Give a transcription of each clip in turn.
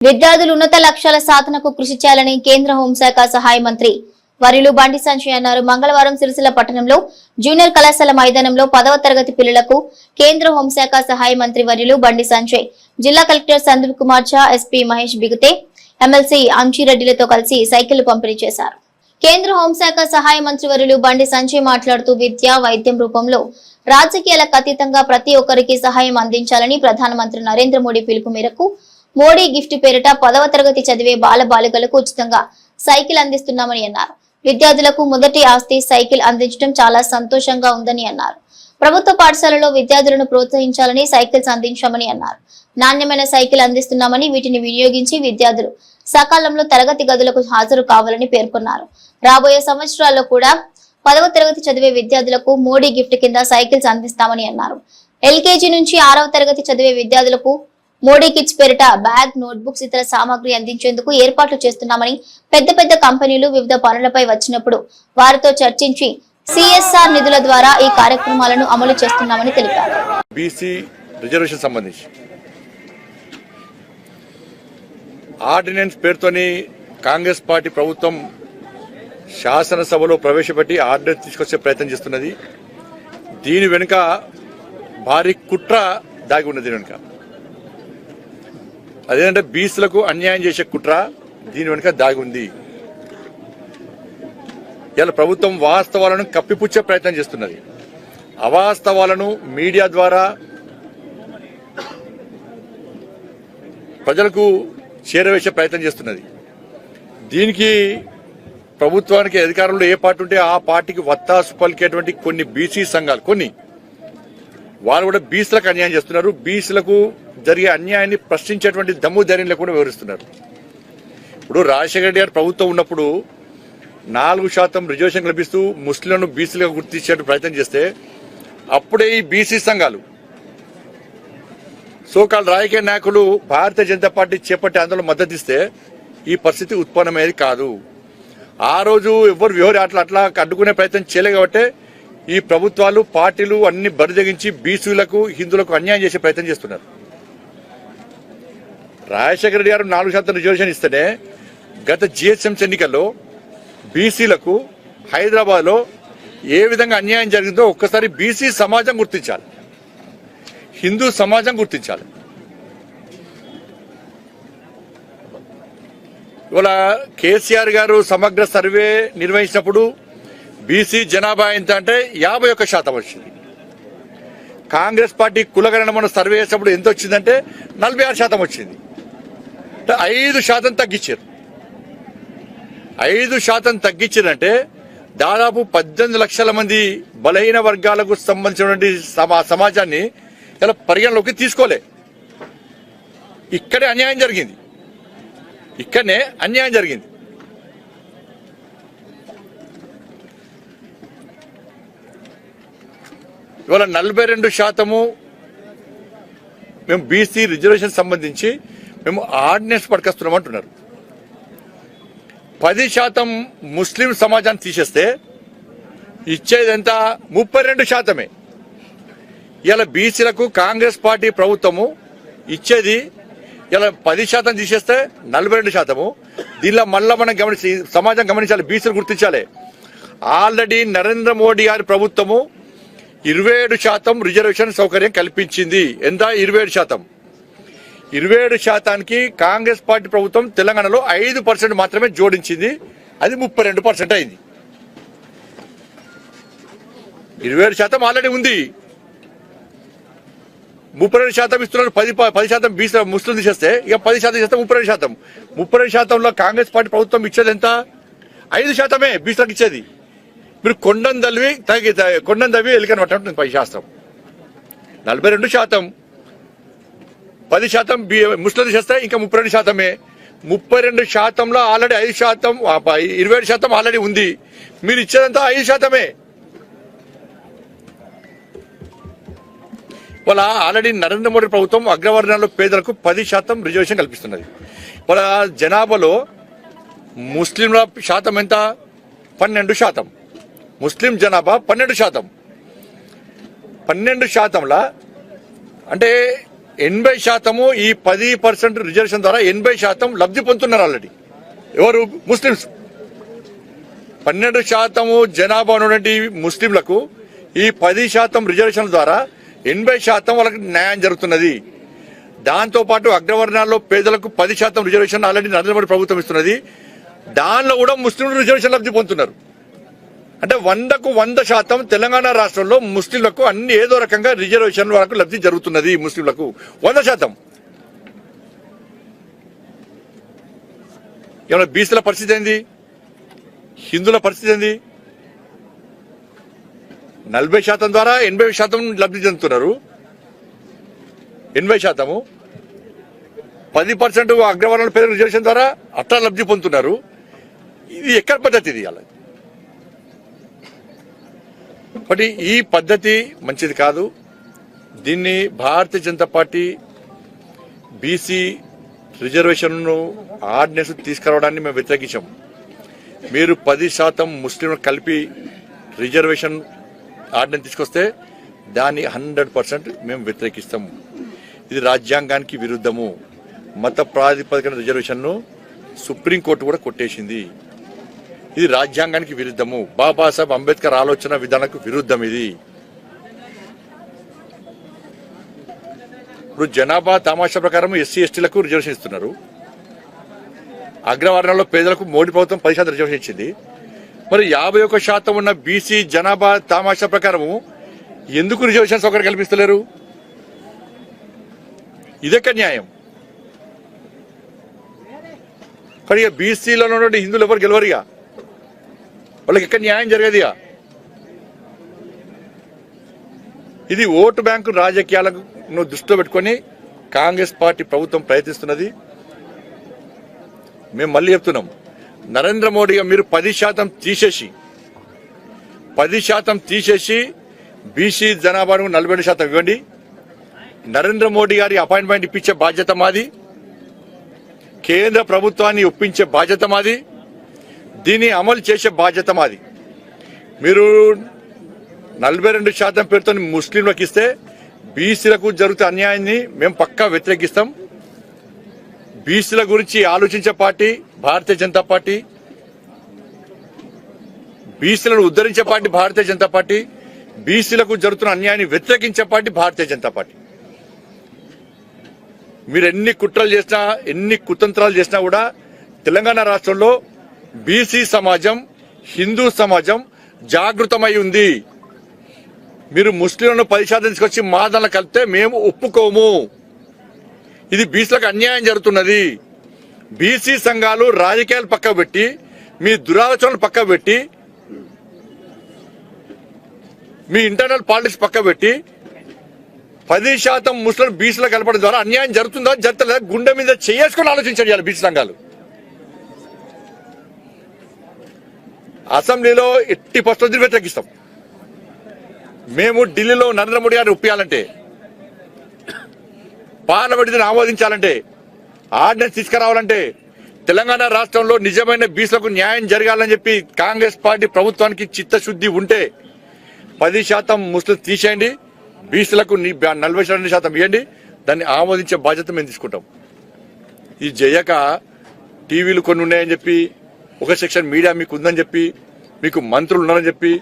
విద్యార్థులు ఉన్నత లక్ష్యాల సాధనకు కృషి చేయాలని కేంద్ర హోంశాఖ సహాయ మంత్రి వరిలు బండి సంజయ్ అన్నారు. మంగళవారం సిరిసిల్ల పట్టణంలో జూనియర్ కళాశాల మైదానంలో పదవ తరగతి పిల్లలకు కేంద్ర హోంశాఖ సహాయ మంత్రి వరిలు బండి సంజయ్ జిల్లా కలెక్టర్ సందీప్ కుమార్ ఝా ఎస్పీ మహేష్ బిగుతే ఎమ్మెల్సీ అంశీరెడ్డిలతో కలిసి సైకిల్ పంపిణీ చేశారు. కేంద్ర హోంశాఖ సహాయ మంత్రి వరులు బండి సంజయ్ మాట్లాడుతూ విద్య వైద్యం రూపంలో రాజకీయాలకు అతీతంగా ప్రతి ఒక్కరికి సహాయం అందించాలని ప్రధానమంత్రి నరేంద్ర మోడీ పిలుపు మేరకు మోడీ గిఫ్ట్ పేరిట పదవ తరగతి చదివే బాల బాలికలకు ఉచితంగా సైకిల్ అందిస్తున్నామని అన్నారు. విద్యార్థులకు మొదటి ఆస్తి సైకిల్ అందించడం చాలా సంతోషంగా ఉందని అన్నారు. ప్రభుత్వ పాఠశాలలో విద్యార్థులను ప్రోత్సహించాలని సైకిల్స్ అందించామని అన్నారు. నాణ్యమైన సైకిల్ అందిస్తున్నామని వీటిని వినియోగించి విద్యార్థులు సకాలంలో తరగతి గదులకు హాజరు కావాలని పేర్కొన్నారు. రాబోయే సంవత్సరాల్లో కూడా పదవ తరగతి చదివే విద్యార్థులకు మోడీ గిఫ్ట్ కింద సైకిల్స్ అందిస్తామని అన్నారు. ఎల్కేజీ నుంచి ఆరవ తరగతి చదివే విద్యార్థులకు మోడీ కిట్స్ పేరిట బ్యాగ్ నోట్బుక్స్ ఇతర సామాగ్రి అందించేందుకు ఏర్పాట్లు చేస్తున్నామని పెద్ద పెద్ద కంపెనీలు వివిధ పనులపై వచ్చినప్పుడు వారితో చర్చించి సిఎస్ఆర్ నిధుల ద్వారా ఈ కార్యక్రమాలను అమలు చేస్తున్నామని తెలిపారు. బీసీ రిజర్వేషన్ సంబంధించి ఆర్డినెన్స్ పేరుతోని కాంగ్రెస్ పార్టీ ప్రభుత్వం శాసనసభలో ప్రవేశపెట్టి ఆర్డినెన్స్ తీసుకొచ్చే ప్రయత్నం చేస్తున్నది. దీని వెనుక భారీ కుట్ర దాగి ఉన్నది దీని వెనుక. అదేంటంటే బీసీలకు అన్యాయం చేసే కుట్ర దీని వెనుక దాగి ఉంది. ఇలా ప్రభుత్వం వాస్తవాలను కప్పిపుచ్చే ప్రయత్నం చేస్తున్నది. అవాస్తవాలను మీడియా ద్వారా ప్రజలకు చేరవేసే ప్రయత్నం చేస్తున్నది. దీనికి ప్రభుత్వానికి అధికారంలో ఏ పార్టీ ఉంటే ఆ పార్టీకి వత్తాసు పలికేటువంటి కొన్ని బీసీ సంఘాలు కొన్ని వాళ్ళు కూడా బీసీలకు అన్యాయం చేస్తున్నారు. బీసీలకు జరిగే అన్యాయాన్ని ప్రశ్నించేటువంటి దమ్ము ధైర్యం లేకుండా వివరిస్తున్నారు ఇప్పుడు రాజశేఖర రెడ్డి గారు ప్రభుత్వం ఉన్నప్పుడు నాలుగు శాతం రిజర్వేషన్ కల్పిస్తూ ముస్లింలను బీసీలుగా గుర్తించే ప్రయత్నం చేస్తే అప్పుడే ఈ బీసీ సంఘాలు సోకాల్ రాజకీయ నాయకులు భారతీయ జనతా పార్టీ చేపట్టి అందులో మద్దతు ఇస్తే ఈ పరిస్థితి ఉత్పన్నమయ్యేది కాదు. ఆ రోజు ఎవరు వివరి అట్లా అట్లా అడ్డుకునే ప్రయత్నం చేయలే కాబట్టి ఈ ప్రభుత్వాలు పార్టీలు అన్ని బరిదగించి బీసీలకు హిందువులకు అన్యాయం చేసే ప్రయత్నం చేస్తున్నారు. రాజశేఖర రెడ్డి గారు నాలుగు శాతం రిజర్వేషన్ ఇస్తేనే గత జిహెచ్ఎంసీ ఎన్నికల్లో బీసీలకు హైదరాబాద్లో ఏ విధంగా అన్యాయం జరిగిందో ఒక్కసారి బీసీ సమాజం గుర్తించాలి. హిందూ సమాజం గుర్తించాలి. ఇవాళ కేసీఆర్ గారు సమగ్ర సర్వే నిర్వహించినప్పుడు బీసీ జనాభా ఎంత అంటే యాభై ఒక్క శాతం వచ్చింది. కాంగ్రెస్ పార్టీ కులగణన మనం సర్వే చేసినప్పుడు ఎంత వచ్చిందంటే నలభై ఆరు శాతం వచ్చింది. ఐదు శాతం తగ్గించారు. ఐదు శాతం తగ్గించారంటే దాదాపు పద్దెనిమిది లక్షల మంది బలహీన వర్గాలకు సంబంధించినటువంటి సమా- సమాజాన్ని ఇలా పరిగణలోకి తీసుకోలే. ఇక్కడే అన్యాయం జరిగింది. ఇక్కడనే అన్యాయం జరిగింది. ఇవాళ నలభై రెండు శాతము మేము బీసీ రిజర్వేషన్ సంబంధించి మేము ఆర్డినెన్స్ పట్టుకొస్తున్నాం అంటున్నారు. పది శాతం ముస్లిం సమాజాన్ని తీసేస్తే ఇచ్చేది ఎంత ముప్పై రెండు శాతమే. ఇలా బీసీలకు కాంగ్రెస్ పార్టీ ప్రభుత్వము ఇచ్చేది ఇలా పది శాతం తీసేస్తే నలభై రెండు శాతము. దీనిలో మళ్ళా మనం గమనించి సమాజం గమనించాలి బీసీలు గుర్తించాలి. ఆల్రెడీ నరేంద్ర మోడీ గారి ప్రభుత్వము ఇరవై ఏడు శాతం రిజర్వేషన్ సౌకర్యం కల్పించింది. ఎంత? ఇరవై ఏడు శాతం. ఇరవై ఏడు శాతానికి కాంగ్రెస్ పార్టీ ప్రభుత్వం తెలంగాణలో ఐదు పర్సెంట్ మాత్రమే జోడించింది. అది ముప్పై రెండు పర్సెంట్ అయింది. ఇరవై ఏడు శాతం ఆల్రెడీ ఉంది. ముప్పై రెండు శాతం ఇస్తున్నారు. పది ప- పది శాతం బీసీ ముస్లిం తీసేస్తే ఇక పది శాతం చేస్తే ముప్పై రెండు శాతం. ముప్పై రెండు శాతంలో కాంగ్రెస్ పార్టీ ప్రభుత్వం ఇచ్చేది ఎంత? ఐదు శాతమే బీసీలకు ఇచ్చేది. మీరు కొండం దల్వి తగ్గి కొండం తవ్వి ఎలికని పట్టినట్టు పై శాస్త్రం. నలభై రెండు శాతం పది శాతం బి- ముస్లిం చేస్తే ఇంకా ముప్పై రెండు శాతమే. ముప్పై రెండు శాతంలో ఆల్రెడీ ఐదు శాతం ఇరవై ఏడు శాతం ఆల్రెడీ ఉంది. మీరు ఇచ్చేదంతా ఐదు శాతమే. వాళ్ళ ఆల్రెడీ నరేంద్ర మోడీ ప్రభుత్వం అగ్రవర్ణాల్లో పేదలకు పది శాతం రిజర్వేషన్ కల్పిస్తున్నది. వాళ్ళ జనాభాలో ముస్లింల శాతం ఎంత? పన్నెండు శాతం. ముస్లిం జనాభా పన్నెండు శాతం. పన్నెండు శాతంలా? అంటే ఎనభై శాతము ఈ పది పర్సెంట్ రిజర్వేషన్ ద్వారా ఎనభై శాతం లబ్ధి పొందుతున్నారు ఆల్రెడీ. ఎవరు? ముస్లిమ్స్. పన్నెండు శాతము జనాభా ఉన్నటువంటి ముస్లింలకు ఈ పది శాతం రిజర్వేషన్ ద్వారా ఎనభై శాతం వాళ్ళకి న్యాయం జరుగుతున్నది. దాంతో పాటు అగ్రవర్ణాల్లో పేదలకు పది శాతం రిజర్వేషన్ ఆల్రెడీ నరేంద్ర మోడీ ప్రభుత్వం ఇస్తున్నది. దానిలో కూడా ముస్లింలు రిజర్వేషన్ లబ్ధి పొందుతున్నారు. అంటే వందకు వంద శాతం తెలంగాణ రాష్ట్రంలో ముస్లింలకు అన్ని ఏదో రకంగా రిజర్వేషన్ వరకు లబ్ధి జరుగుతున్నది ముస్లింలకు. వంద శాతం. ఏమైనా బీసీల పరిస్థితి ఏంది? హిందువుల పరిస్థితి ఏంది? నలభై శాతం ద్వారా ఎనభై శాతం లబ్ధి చెందుతున్నారు. ఎనభై శాతము. పది పర్సెంట్ అగ్రవర్ణాల పేరు రిజర్వేషన్ ద్వారా అట్లా లబ్ధి పొందుతున్నారు. ఇది ఎక్కడ పద్ధతి ఇది అలా? కాబట్టి ఈ పద్ధతి మంచిది కాదు. దీన్ని భారతీయ జనతా పార్టీ బీసీ రిజర్వేషన్ను ఆర్డినెన్స్ తీసుకురావడాన్ని మేము వ్యతిరేకించాం. మీరు పది శాతం ముస్లింలు కలిపి రిజర్వేషన్ ఆర్డినెన్స్ తీసుకొస్తే దాన్ని హండ్రెడ్ పర్సెంట్ మేము వ్యతిరేకిస్తాము ఇది రాజ్యాంగానికి విరుద్ధము. మత ప్రాతిపదికన రిజర్వేషన్ను సుప్రీంకోర్టు కూడా కొట్టేసింది. ఇది రాజ్యాంగానికి విరుద్ధము. బాబాసాహెబ్ అంబేద్కర్ ఆలోచన విధానకు విరుద్ధం ఇది. ఇప్పుడు జనాభా తమాషా ప్రకారం ఎస్సీ ఎస్టీలకు రిజర్వేషన్ ఇస్తున్నారు. అగ్రవర్ణంలో పేదలకు మోడీ ప్రభుత్వం పది శాతం రిజర్వేషన్ ఇచ్చింది. మరి యాభై ఒక్క శాతం ఉన్న బీసీ జనాభా తమాషా ప్రకారము ఎందుకు రిజర్వేషన్ సౌకర్యం కల్పిస్తలేరు? ఇదొక న్యాయం. కానీ బీసీలో ఉన్నటువంటి హిందువులు ఎవరు గెలవరుగా? వాళ్ళకి ఎక్కడ న్యాయం జరగదుగా ఇది ఓటు బ్యాంకు రాజకీయాలను దృష్టిలో పెట్టుకొని కాంగ్రెస్ పార్టీ ప్రభుత్వం ప్రయత్నిస్తున్నది. మేము మళ్ళీ చెప్తున్నాం నరేంద్ర మోడీగా మీరు పది శాతం తీసేసి పది శాతం తీసేసి బీసీ జనాభాను నలభై రెండు శాతం ఇవ్వండి. నరేంద్ర మోడీ గారి అపాయింట్మెంట్ ఇప్పించే బాధ్యత మాది. కేంద్ర ప్రభుత్వాన్ని ఒప్పించే బాధ్యత మాది. దీన్ని అమలు చేసే బాధ్యత మాది. మీరు నలభై రెండు శాతం పేరుతో ముస్లింలకు ఇస్తే బీసీలకు జరుగుతున్న అన్యాయాన్ని మేము పక్కా వ్యతిరేకిస్తాం. బీసీల గురించి ఆలోచించే పార్టీ భారతీయ జనతా పార్టీ బీసీలను ఉద్ధరించే పార్టీ భారతీయ జనతా పార్టీ బీసీలకు జరుగుతున్న అన్యాయాన్ని వ్యతిరేకించే పార్టీ భారతీయ జనతా పార్టీ. మీరు ఎన్ని కుట్రలు చేసినా ఎన్ని కుతంత్రాలు చేసినా కూడా తెలంగాణ రాష్ట్రంలో బీసీ సమాజం హిందూ సమాజం జాగృతమై ఉంది. మీరు ముస్లింలను పది తీసుకొచ్చి మా దానిలో కలిపితే మేము ఒప్పుకోము. ఇది బీసీలకు అన్యాయం జరుగుతున్నది. బీసీ సంఘాలు రాజకీయాలు పక్క పెట్టి మీ దురాలోచనలు పక్క పెట్టి మీ ఇంటర్నల్ పాలిటిక్స్ పక్క పెట్టి పది శాతం ముస్లిం బీసీలో కలపడం ద్వారా అన్యాయం జరుగుతుందా జరగలేదా గుండె మీద చేసుకుని ఆలోచించండి బీసీ సంఘాలు. అసెంబ్లీలో ఎట్టి పరిస్థితులు వ్యతిరేకిస్తాం. మేము ఢిల్లీలో నరేంద్ర మోడీ గారిని ఒప్పియాలంటే పార్లమెంట్ ఆమోదించాలంటే ఆర్డినెన్స్ తీసుకురావాలంటే తెలంగాణ రాష్ట్రంలో నిజమైన బీసీలకు న్యాయం జరగాలని చెప్పి కాంగ్రెస్ పార్టీ ప్రభుత్వానికి చిత్తశుద్ధి ఉంటే పది శాతం ముస్లిం తీసేయండి బీసీలకు నలభై రెండు శాతం ఇవ్వండి దాన్ని ఆమోదించే బాధ్యత మేము తీసుకుంటాం. ఇది చేయక టీవీలు కొన్ని ఉన్నాయని చెప్పి ఒక సెక్షన్ మీడియా మీకు ఉందని చెప్పి మీకు మంత్రులు ఉన్నారని చెప్పి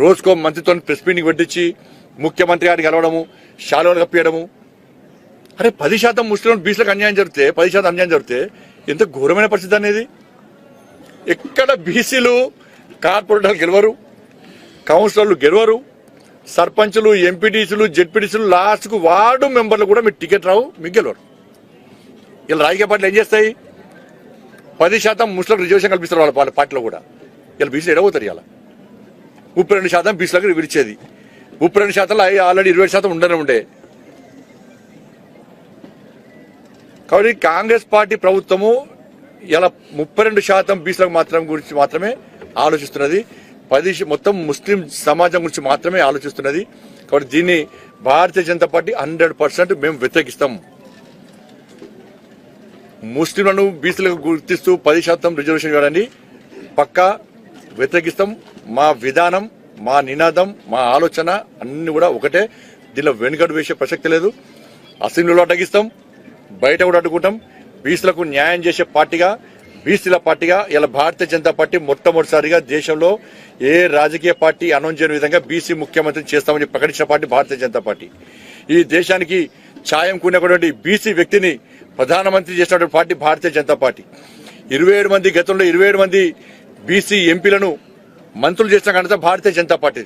రోజుకో మంత్రితో ప్రెస్ మీటింగ్ పెట్టించి ముఖ్యమంత్రి గారిని కలవడము శాలువలు కప్పియడము. అరే పది శాతం ముస్లిం బీచ్లకు అన్యాయం జరిగితే పది శాతం అన్యాయం జరిగితే ఎంత ఘోరమైన పరిస్థితి అనేది. ఎక్కడ బీసీలు కార్పొరేటర్లు గెలవరు కౌన్సిలర్లు గెలవరు సర్పంచులు ఎంపీటీసీలు జెడ్పీటీసీలు లాస్ట్కు వార్డు మెంబర్లు కూడా మీకు టికెట్ రావు మీకు గెలవరు. ఇలా రాజకీయ పార్టీలు ఏం చేస్తాయి? పది శాతం ముస్లిం రిజర్వేషన్ కల్పిస్తారు వాళ్ళ వాళ్ళ పార్టీలో కూడా. ఇలా బీసీలు ఎడవుతారు ఇలా ముప్పై రెండు శాతం బీసీలకు విడిచేది. ముప్పై రెండు శాతంలో ఆల్రెడీ ఇరవై శాతం ఉండనే ఉండే. కాబట్టి కాంగ్రెస్ పార్టీ ప్రభుత్వము ఇలా ముప్పై రెండు శాతం బీసీలకు మాత్రం గురించి మాత్రమే ఆలోచిస్తున్నది. పది మొత్తం ముస్లిం సమాజం గురించి మాత్రమే ఆలోచిస్తున్నది. కాబట్టి దీన్ని Bharatiya Janata party hundred percent మేము వ్యతిరేకిస్తాము ముస్లింలను బీసీలకు గుర్తిస్తూ పది శాతం రిజర్వేషన్ ఇవ్వడాన్ని పక్కా వ్యతిరేకిస్తాం. మా విధానం మా నినాదం మా ఆలోచన అన్ని కూడా ఒకటే. దీనిలో వెనుకడు వేసే ప్రసక్తి లేదు. అసెంబ్లీలో అడ్డగిస్తాం. బయట కూడా అడ్డుకుంటాం. బీసీలకు న్యాయం చేసే పార్టీగా బీసీల పార్టీగా ఇలా భారతీయ జనతా పార్టీ మొట్టమొదటిసారిగా దేశంలో ఏ రాజకీయ పార్టీ అనౌన్స్ చేయని విధంగా బీసీ ముఖ్యమంత్రిని చేస్తామని ప్రకటించిన పార్టీ భారతీయ జనతా పార్టీ. ఈ దేశానికి ఛాయం కూడినటువంటి బీసీ వ్యక్తిని ప్రధానమంత్రి చేసినటువంటి పార్టీ భారతీయ జనతా పార్టీ. ఇరవై ఏడు మంది గతంలో ఇరవై ఏడు మంది బీసీ ఎంపీలను మంత్రులు చేసిన ఘనత భారతీయ జనతా పార్టీ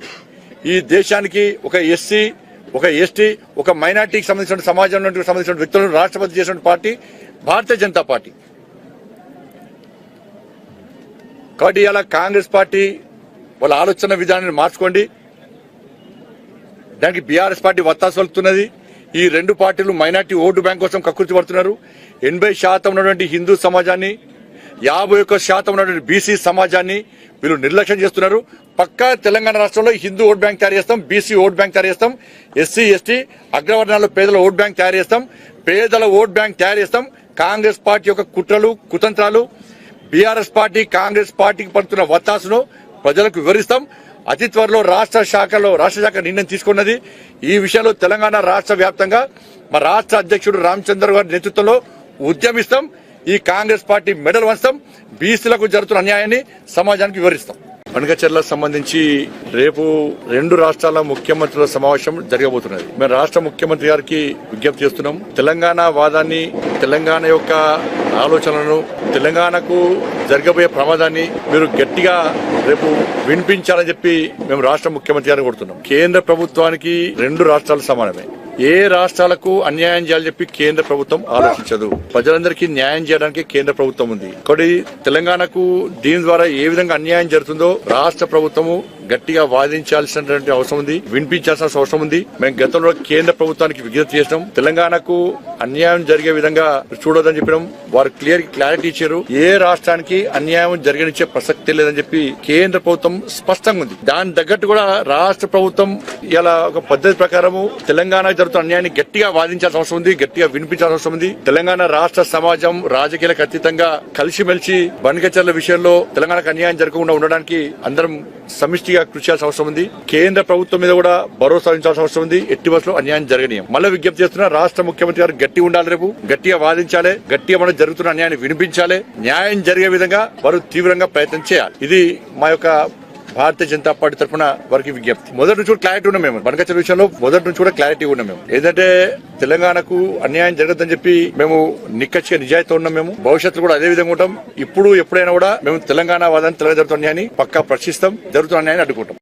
ఈ దేశానికి ఒక ఎస్సీ ఒక ఎస్టీ ఒక మైనార్టీకి సంబంధించిన సమాజంలో సంబంధించిన వ్యక్తులను రాష్ట్రపతి చేసిన పార్టీ భారతీయ జనతా పార్టీ. కాబట్టి ఇలా కాంగ్రెస్ పార్టీ వాళ్ళ ఆలోచన విధానాన్ని మార్చుకోండి. దానికి బీఆర్ఎస్ పార్టీ వత్తాసు పలుకుతున్నది. ఈ రెండు పార్టీలు మైనార్టీ ఓటు బ్యాంక్ కోసం కకృతి పడుతున్నారు. ఎనభై శాతం ఉన్నటువంటి హిందూ సమాజాన్ని యాభై ఒక్క శాతం ఉన్నటువంటి బీసీ సమాజాన్ని వీళ్ళు నిర్లక్ష్యం చేస్తున్నారు. పక్కా తెలంగాణ రాష్ట్రంలో హిందూ ఓట్ బ్యాంక్ తయారు చేస్తాం బీసీ ఓట్ బ్యాంక్ తయారు చేస్తాం ఎస్సీ ఎస్టీ అగ్రవర్ణాల్లో పేదల ఓట్ బ్యాంక్ తయారు చేస్తాం పేదల ఓట్ బ్యాంక్ తయారు చేస్తాం. కాంగ్రెస్ పార్టీ యొక్క కుట్రలు కుతంత్రాలు బీఆర్ఎస్ పార్టీ కాంగ్రెస్ పార్టీకి పడుతున్న వత్తాసును ప్రజలకు వివరిస్తాం. అతి త్వరలో రాష్ట్ర శాఖలో రాష్ట్ర శాఖ నిర్ణయం తీసుకున్నది. ఈ విషయంలో తెలంగాణ రాష్ట్ర వ్యాప్తంగా మా రాష్ట్ర అధ్యక్షుడు రామచంద్ర గారి నేతృత్వంలో ఉద్యమిస్తాం. ఈ కాంగ్రెస్ పార్టీ మెడల్ వంచుతాం. బీసీలకు జరుగుతున్న అన్యాయాన్ని సమాజానికి వివరిస్తాం. పనకచెర్లకు సంబంధించి రేపు రెండు రాష్ట్రాల ముఖ్యమంత్రుల సమావేశం జరగబోతున్నది. మేము రాష్ట్ర ముఖ్యమంత్రి గారికి విజ్ఞప్తి చేస్తున్నాం. తెలంగాణ వాదాన్ని తెలంగాణ యొక్క ఆలోచనలను తెలంగాణకు జరగబోయే ప్రమాదాన్ని మీరు గట్టిగా రేపు వినిపించాలని చెప్పి మేము రాష్ట్ర ముఖ్యమంత్రి గారిని కోరుతున్నాం. కేంద్ర ప్రభుత్వానికి రెండు రాష్ట్రాలు సమానమే. ఏ రాష్ట్రాలకు అన్యాయం చేయాలని చెప్పి కేంద్ర ప్రభుత్వం ఆలోచించదు. ప్రజలందరికీ న్యాయం చేయడానికి కేంద్ర ప్రభుత్వం ఉంది. ఒకటి తెలంగాణకు దీని ద్వారా ఏ విధంగా అన్యాయం జరుగుతుందో రాష్ట్ర ప్రభుత్వము గట్టిగా వాదించాల్సినటువంటి అవసరం ఉంది. వినిపించాల్సిన అవసరం ఉంది. మేము గతంలో కేంద్ర ప్రభుత్వానికి విజ్ఞప్తి చేసినాం. తెలంగాణకు అన్యాయం జరిగే విధంగా చూడొద్దని చెప్పినాం. వారు క్లియర్ క్లారిటీ ఇచ్చారు. ఏ రాష్ట్రానికి అన్యాయం జరిగనిచ్చే ప్రసక్తి లేదని చెప్పి కేంద్ర ప్రభుత్వం స్పష్టంగా ఉంది. దాని తగ్గట్టు కూడా రాష్ట్ర ప్రభుత్వం ఇలా ఒక పద్ధతి ప్రకారము తెలంగాణ జరుగుతున్న అన్యాయాన్ని గట్టిగా వాదించాల్సిన అవసరం ఉంది గట్టిగా వినిపించాల్సిన అవసరం ఉంది. తెలంగాణ రాష్ట్ర సమాజం రాజకీయాలకు అతీతంగా కలిసిమెలిసి బనకచర్ల విషయంలో తెలంగాణకు అన్యాయం జరగకుండా ఉండడానికి అందరం సమిష్టిగా కృషి చేయాల్సిన అవసరం ఉంది. కేంద్ర ప్రభుత్వం మీద కూడా భరోసా ఉంచాల్సిన అవసరం ఉంది. ఎట్టి బస్సులో అన్యాయం జరగనీయం. మళ్ళీ విజ్ఞప్తి చేస్తున్నా రాష్ట్ర ముఖ్యమంత్రి గారు గట్టి ఉండాలి రేపు గట్టిగా వాదించాలి గట్టిగా మనం జరుగుతున్న అన్యాయాన్ని వినిపించాలి న్యాయం జరిగే విధంగా వారు తీవ్రంగా ప్రయత్నం చేయాలి. ఇది మా యొక్క భారతీయ జనతా పార్టీ తరఫున వారికి విజ్ఞప్తి. మొదటి నుంచి కూడా క్లారిటీ ఉన్నాం మేము. బనకచర్ విషయంలో మొదటి నుంచి కూడా క్లారిటీ ఉన్నాం మేము. ఏంటంటే తెలంగాణకు అన్యాయం జరగదని చెప్పి మేము నిక్కచ్చిగా నిజాయితీ ఉన్నాం మేము. భవిష్యత్తులో కూడా అదే విధంగా ఉంటాం. ఇప్పుడు ఎప్పుడైనా కూడా మేము తెలంగాణ వాదాన్ని తెలంగాణ జరుగుతున్నాయని పక్కా ప్రశ్నిస్తాం. జరుగుతున్న అన్యాయాన్ని అడ్డుకుంటాం.